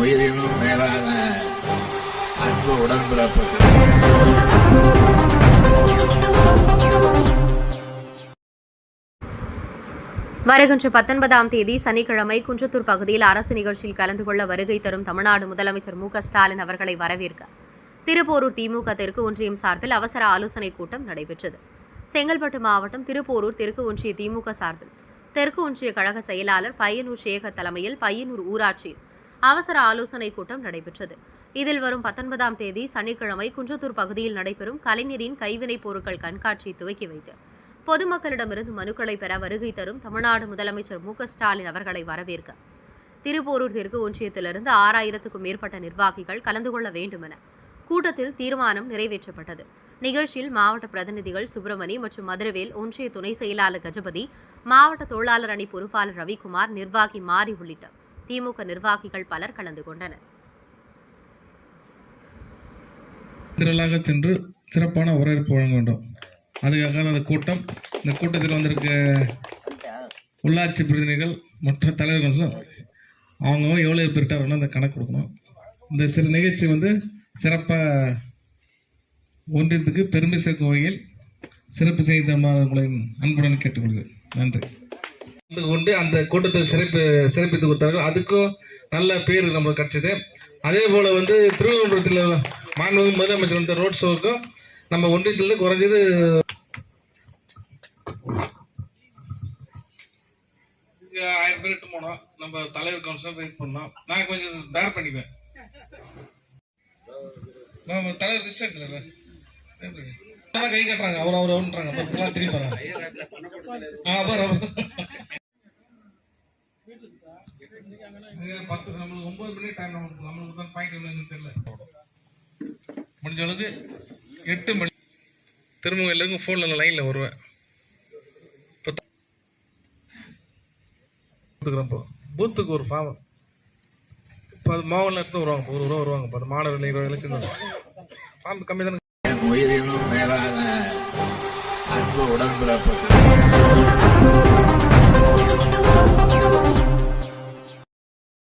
உயிரினும் மேலான அன்பு உடன்பிறப்புகள். வருகின்ற பத்தொன்பதாம் தேதி சனிக்கிழமை குன்றத்தூர் பகுதியில் அரசு நிகழ்ச்சியில் கலந்து கொள்ள வருகை தரும் தமிழ்நாடு முதலமைச்சர் மு க ஸ்டாலின் அவர்களை வரவேற்க திருப்போரூர் திமுக தெற்கு ஒன்றியம் சார்பில் அவசர ஆலோசனைக் கூட்டம் நடைபெற்றது. செங்கல்பட்டு மாவட்டம் திருப்போரூர் தெற்கு ஒன்றிய திமுக சார்பில் தெற்கு ஒன்றிய கழக செயலாளர் பையனூர் சேகர் தலைமையில் பையனூர் ஊராட்சியில் அவசர ஆலோசனை கூட்டம் நடைபெற்றது. இதில் வரும் பத்தொன்பதாம் தேதி சனிக்கிழமை குன்றத்தூர் பகுதியில் நடைபெறும் கலைஞரின் கைவினைப் பொருட்கள் கண்காட்சி துவக்கி வைத்து பொதுமக்களிடமிருந்து மனுக்களை பெற வருகை தரும் தமிழ்நாடு முதலமைச்சர் மு. ஸ்டாலின் அவர்களை வரவேற்க திருப்போரூர் தெற்கு ஒன்றியத்திலிருந்து ஆறாயிரத்துக்கும் மேற்பட்ட நிர்வாகிகள் கலந்து கொள்ள வேண்டும் என கூட்டத்தில் தீர்மானம் நிறைவேற்றப்பட்டது. நிகழ்ச்சியில் மாவட்ட பிரதிநிதிகள் சுப்பிரமணி மற்றும் மதுரவேல் ஒன்றிய துணை செயலாளர் கஜபதி மாவட்ட தொழிலாளர் அணி பொறுப்பாளர் ரவிக்குமார் நிர்வாகி மாரி உள்ளிட்ட திமுக நிர்வாகிகள் பலர் கலந்து கொண்டனர். திரளாக சென்று சிறப்பான வரவேற்பு வழங்க வேண்டும். அதுக்காக அந்த கூட்டம் இந்த கூட்டத்தில் வந்திருக்க உள்ளாட்சி பிரதிநிதிகள் மற்ற தலைவர்கள் அவங்க எவ்வளோ பெருட்டார்கள் அந்த கணக்கு கொடுக்கணும். இந்த சில நிகழ்ச்சி வந்து சிறப்பாக ஒன்றியத்துக்கு பெருமை சேர்க்கும் வகையில் சிறப்பு செய்த தமிழர்களின் அன்புடன் கேட்டுக்கொள்கிறேன். நன்றி. கலந்து கொண்டு அந்த கூட்டத்தை சிறப்பு சிறப்பித்து கொடுத்தார்கள். அதுக்கும் நல்ல பேர் நம்மளுக்கு கிடைச்சது. அதே போல் வந்து திருவனந்தபுரத்தில் மாண்புமிகு முதலமைச்சர் வந்த ரோட் ஷோவுக்கும் நம்ம ஒன்றியத்தில் குறைஞ்சது ஆயிரம் பேர் இட்டு போனோம். நம்ம தலைவர் கவுன்சிலர் வெயிட் பண்ணோம். நான் கொஞ்சம் பேர் பண்ணிக்குவேன் நம்ம தலைவர் எடுத்துறேன் கை கட்டுறாங்க. அவர் அவர் ஒன்றாங்க போறாங்க ஆ அப்புறம் பத்து நம்மளுக்கு ஒன்பது மணி டைம் நம்மளுக்கு நம்மளுக்கு தான் பாயிண்ட் தெரியல. முடிஞ்ச அளவுக்கு எட்டு மணி திரும்ப எல்லாருக்கும் ஃபோனில் லைனில் வருவேன். இப்போ பூத்துக்கு ஒரு ஃபார்ம் இப்போ அது மாவட்டம் எடுத்து வருவாங்க. ஒரு ரூபா வருவாங்க இப்போ அது மாணவர்கள் இருபது லட்சம் ஃபார்ம் கம்மி தானே உயிரினும் மேலான அன்பு உடன்பிறப்புகள்.